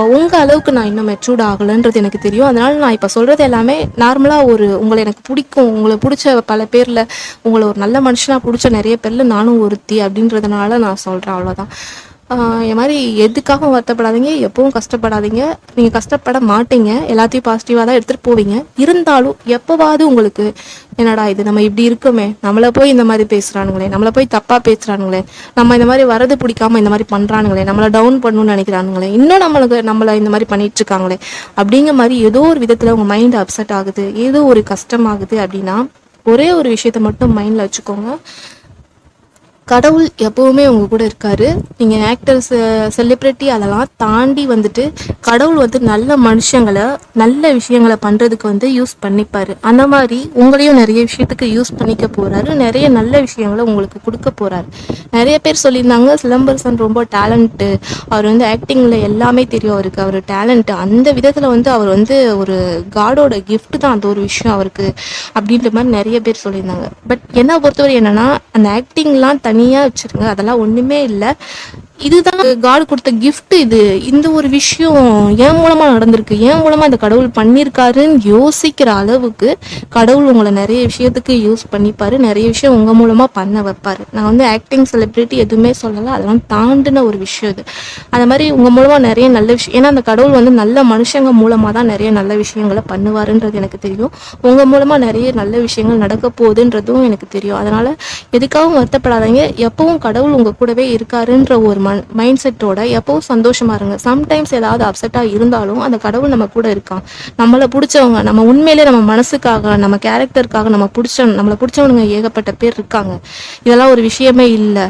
உங்கள் அளவுக்கு நான் இன்னும் மெச்சூர்ட் ஆகலைன்றது எனக்கு தெரியும். அதனால் நான் இப்போ சொல்கிறது எல்லாமே நார்மலாக ஒரு உங்களை எனக்கு பிடிக்கும் உங்களை பிடிச்ச பல பேரில் உங்களை ஒரு நல்ல மனுஷனாக பிடிச்ச நிறைய பேரில் நானும் ஒருத்தி அப்படின்றதுனால நான் சொல்கிறேன் அவ்வளோதான் இது மாதிரி எதுக்காகவும் வருத்தப்படாதீங்க? எப்பவும் கஷ்டப்படாதீங்க. நீங்கள் கஷ்டப்பட மாட்டீங்க. எல்லாத்தையும் பாசிட்டிவாக தான் எடுத்துகிட்டு போவீங்க. இருந்தாலும் எப்போவாவது உங்களுக்கு என்னடா இது? நம்ம இப்படி இருக்கோமே. நம்மளை போய் இந்த மாதிரி பேசுகிறானுங்களே நம்மளை போய் தப்பாக பேசுகிறானுங்களே நம்ம இந்த மாதிரி வரது பிடிக்காம இந்த மாதிரி பண்ணுறானுங்களே நம்மளை டவுன் பண்ணணும்னு நினைக்கிறானுங்களே. இன்னும் நம்மளுக்கு நம்மளை இந்த மாதிரி பண்ணிட்டு இருக்காங்களே. அப்படிங்கிற மாதிரி ஏதோ ஒரு விதத்தில் உங்கள் மைண்ட் அப்செட் ஆகுது. ஏதோ ஒரு கஷ்டமாகுது அப்படின்னா ஒரே ஒரு விஷயத்த மட்டும் மைண்டில் வச்சுக்கோங்க. கடவுள் எப்பவுமே உங்கள் கூட இருக்காரு. நீங்கள் ஆக்டர்ஸ் செலிப்ரிட்டி அதெல்லாம் தாண்டி வந்துட்டு கடவுள் வந்து நல்ல மனுஷங்களை நல்ல விஷயங்களை பண்ணுறதுக்கு வந்து யூஸ் பண்ணிப்பார். அந்த மாதிரி உங்களையும் நிறைய விஷயத்துக்கு யூஸ் பண்ணிக்க போகிறாரு நிறைய நல்ல விஷயங்களை உங்களுக்கு கொடுக்க போகிறாரு நிறைய பேர் சொல்லியிருந்தாங்க சிலம்பரசன் ரொம்ப டேலண்ட்டு அவர் வந்து ஆக்டிங்கில் எல்லாமே தெரியும். அவருக்கு அவர் டேலண்ட்டு அந்த விதத்தில் வந்து அவர் வந்து ஒரு காடோட கிஃப்ட் தான். அந்த ஒரு விஷயம் அவருக்கு. அப்படின்ற மாதிரி நிறைய பேர் சொல்லியிருந்தாங்க. பட் என்ன பொறுத்தவரை என்னென்னா அந்த ஆக்டிங்லாம் தனியாக வச்சிருங்க. அதெல்லாம் ஒன்றுமே இல்லை. இதுதான் காட் கொடுத்த கிஃப்ட் இது. இந்த ஒரு விஷயம் என் மூலமா நடந்திருக்கு. என் மூலமா இந்த கடவுள் பண்ணியிருக்காருன்னு யோசிக்கிற அளவுக்கு கடவுள் உங்களை நிறைய விஷயத்துக்கு யூஸ் பண்ணிப்பாரு. நிறைய விஷயம் உங்க மூலமா பண்ண வைப்பாரு. நான் வந்து ஆக்டிங் செலிப்ரிட்டி எதுவுமே சொல்லலை. அதெல்லாம் தாண்டின ஒரு விஷயம் இது. அந்த மாதிரி உங்க மூலமா நிறைய நல்ல விஷயம் ஏன்னா அந்த கடவுள் வந்து நல்ல மனுஷங்க மூலமா தான் நிறைய நல்ல விஷயங்களை பண்ணுவாருன்றது எனக்கு தெரியும். உங்க மூலமா நிறைய நல்ல விஷயங்கள் நடக்க போகுதுன்றதும் எனக்கு தெரியும். அதனால எதுக்காகவும் வருத்தப்படாதீங்க. எப்பவும் கடவுள் உங்க கூடவே இருக்காருன்ற ஒரு மன் மைண்ட் செட்டோட எப்பவும் சந்தோஷமா இருங்க. சம்டைம்ஸ் ஏதாவது அப்செட்டா இருந்தாலும் அந்த கடவுள் நம்ம கூட இருக்கான். நம்மளை பிடிச்சவங்க நம்ம உண்மையிலே நம்ம மனசுக்காக நம்ம கேரக்டருக்காக நம்ம பிடிச்ச நம்மளை பிடிச்சவனுங்க ஏகப்பட்ட பேர் இருக்காங்க. இதெல்லாம் ஒரு விஷயமே இல்லை.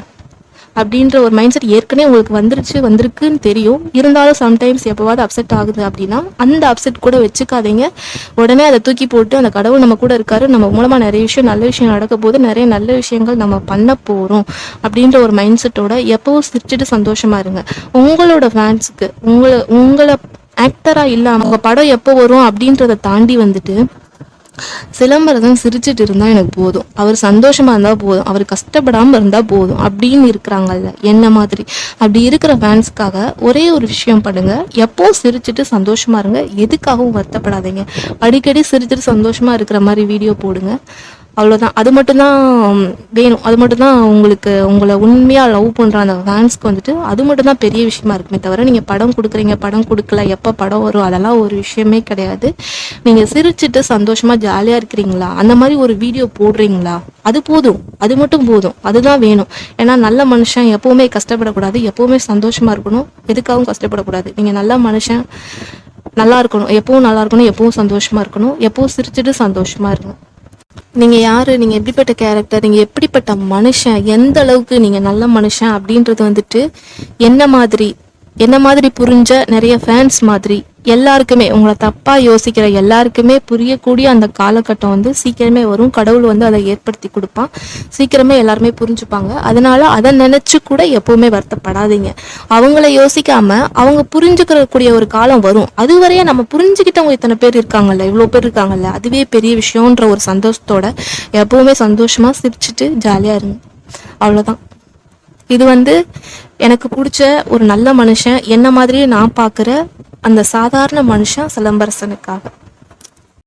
அப்படின்ற ஒரு மைண்ட் செட் ஏற்கனவே உங்களுக்கு வந்துருச்சு வந்திருக்குன்னு தெரியும். இருந்தாலும் சம்டைம்ஸ் எப்போவாவது அப்செட் ஆகுது அப்படின்னா அந்த அப்செட் கூட வச்சுக்காதீங்க. உடனே அதை தூக்கி போட்டு அந்த கடவுள் நம்ம கூட இருக்காரு. நம்ம மூலமாக நிறைய விஷயம் நல்ல விஷயம் நடக்க போது நிறைய நல்ல விஷயங்கள் நம்ம பண்ண போகிறோம் அப்படின்ற ஒரு மைண்ட் செட்டோட எப்போவும் சிரிச்சுட்டு சந்தோஷமா இருங்க. உங்களோட ஃபேன்ஸுக்கு உங்களை உங்களை ஆக்டராக இல்லாமல் உங்கள் படம் எப்போ வரும் அப்படின்றத தாண்டி வந்துட்டு சிலம்பரசன் சிரிச்சிட்டு இருந்தால் எனக்கு போதும். அவர் சந்தோஷமாக இருந்தால் போதும். அவர் கஷ்டப்படாமல் இருந்தால் போதும். அப்படின்னு இருக்கிறாங்கல்ல. என்ன மாதிரி? அப்படி இருக்கிற ஃபேன்ஸ்க்காக ஒரே ஒரு விஷயம் பண்ணுங்க. எப்போ சிரிச்சிட்டு சந்தோஷமாக இருங்க? எதுக்காகவும் வருத்தப்படாதீங்க. அடிக்கடி சிரிச்சிட்டு சந்தோஷமாக இருக்கிற மாதிரி வீடியோ போடுங்க. அவ்வளோதான் அது மட்டும்தான் வேணும். அது மட்டும்தான் உங்களுக்கு உங்களை உண்மையாக லவ் பண்ணுற அந்த ஃபேன்ஸ்க்கு வந்துட்டு அது மட்டும்தான் பெரிய விஷயமா இருக்குமே தவிர நீங்கள் படம் கொடுக்குறீங்க படம் கொடுக்கல எப்போ படம் வரும் அதெல்லாம் ஒரு விஷயமே கிடையாது. நீங்கள் சிரிச்சிட்டு சந்தோஷமாக ஜாலியாக இருக்கிறீங்களா? அந்த மாதிரி ஒரு வீடியோ போடுறீங்களா? அது போதும். அது மட்டும் போதும். அதுதான் வேணும். ஏன்னா நல்ல மனுஷன் எப்போவுமே கஷ்டப்படக்கூடாது. எப்போவுமே சந்தோஷமாக இருக்கணும். எதுக்காகவும் கஷ்டப்படக்கூடாது. நீங்கள் நல்ல மனுஷன் நல்லா இருக்கணும். எப்பவும் நல்லா இருக்கணும் எப்பவும் சந்தோஷமா இருக்கணும். எப்பவும் சிரிச்சுட்டு சந்தோஷமா இருக்கணும். நீங்க யாரு? நீங்க எப்படிப்பட்ட கேரக்டர் நீங்க எப்படிப்பட்ட மனுஷன்? எந்த அளவுக்கு நீங்க நல்ல மனுஷன் அப்படின்றது வந்துட்டு என்ன மாதிரி என்ன மாதிரி புரிஞ்ச நிறைய ஃபேன்ஸ் மாதிரி எல்லாருக்குமே உங்களை தப்பாக யோசிக்கிற எல்லாருக்குமே புரியக்கூடிய அந்த காலகட்டம் வந்து சீக்கிரமே வரும். கடவுள் வந்து அதை ஏற்படுத்தி கொடுப்பான். சீக்கிரமே எல்லாருமே புரிஞ்சுப்பாங்க. அதனால அதை நினச்சி கூட எப்பவுமே வருத்தப்படாதீங்க. அவங்கள யோசிக்காம அவங்க புரிஞ்சுக்கிறக்கூடிய ஒரு காலம் வரும். அதுவரையே நம்ம புரிஞ்சுக்கிட்டவங்க இத்தனை பேர் இருக்காங்கல்ல இவ்வளோ பேர் இருக்காங்கல்ல அதுவே பெரிய விஷயம்ன்ற ஒரு சந்தோஷத்தோட எப்பவுமே சந்தோஷமாக சிரிச்சிட்டு ஜாலியாக இருங்க. அவ்வளோதான் இது வந்து எனக்கு பிடிச்ச ஒரு நல்ல மனுஷன் என்ன மாதிரியே நான் பார்க்குற அந்த சாதாரண மனுஷன் சிலம்பரசனுக்காக.